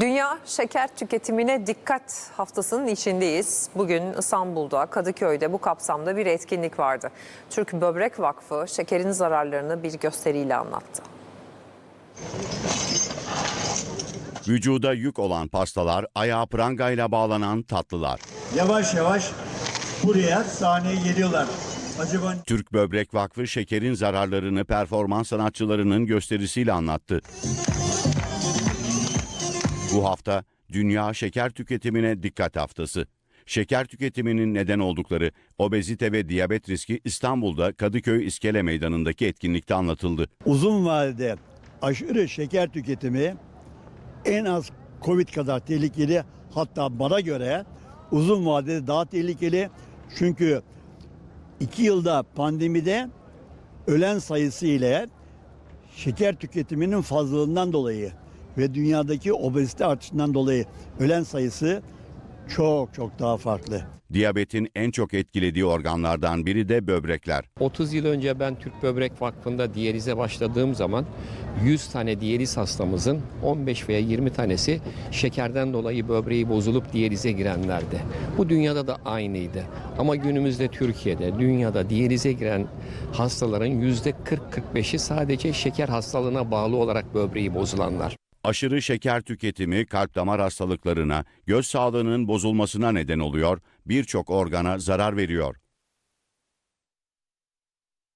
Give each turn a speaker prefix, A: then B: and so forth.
A: Dünya şeker tüketimine dikkat haftasının içindeyiz. Bugün İstanbul'da, Kadıköy'de bu kapsamda bir etkinlik vardı. Türk Böbrek Vakfı şekerin zararlarını bir gösteriyle anlattı.
B: Vücuda yük olan pastalar, ayağa prangayla bağlanan tatlılar.
C: Yavaş yavaş buraya sahneye geliyorlar. Acaba
B: Türk Böbrek Vakfı şekerin zararlarını performans sanatçılarının gösterisiyle anlattı. Bu hafta Dünya Şeker Tüketimine Dikkat Haftası. Şeker tüketiminin neden oldukları obezite ve diyabet riski İstanbul'da Kadıköy İskele Meydanı'ndaki etkinlikte anlatıldı.
C: uzun vadede aşırı şeker tüketimi en az Covid kadar tehlikeli hatta bana göre uzun vadede daha tehlikeli. Çünkü iki yılda pandemide ölen sayısı ile şeker tüketiminin fazlalığından dolayı ve dünyadaki obezite artışından dolayı ölen sayısı çok çok daha farklı.
B: Diyabetin en çok etkilediği organlardan biri de böbrekler.
D: 30 yıl önce ben Türk Böbrek Vakfı'nda diyalize başladığım zaman 100 tane diyaliz hastamızın 15 veya 20 tanesi şekerden dolayı böbreği bozulup diyalize girenlerdi. Bu dünyada da aynıydı. Ama günümüzde Türkiye'de, dünyada diyalize giren hastaların %40-45'i sadece şeker hastalığına bağlı olarak böbreği bozulanlar.
B: Aşırı şeker tüketimi kalp damar hastalıklarına, göz sağlığının bozulmasına neden oluyor, birçok organa zarar veriyor.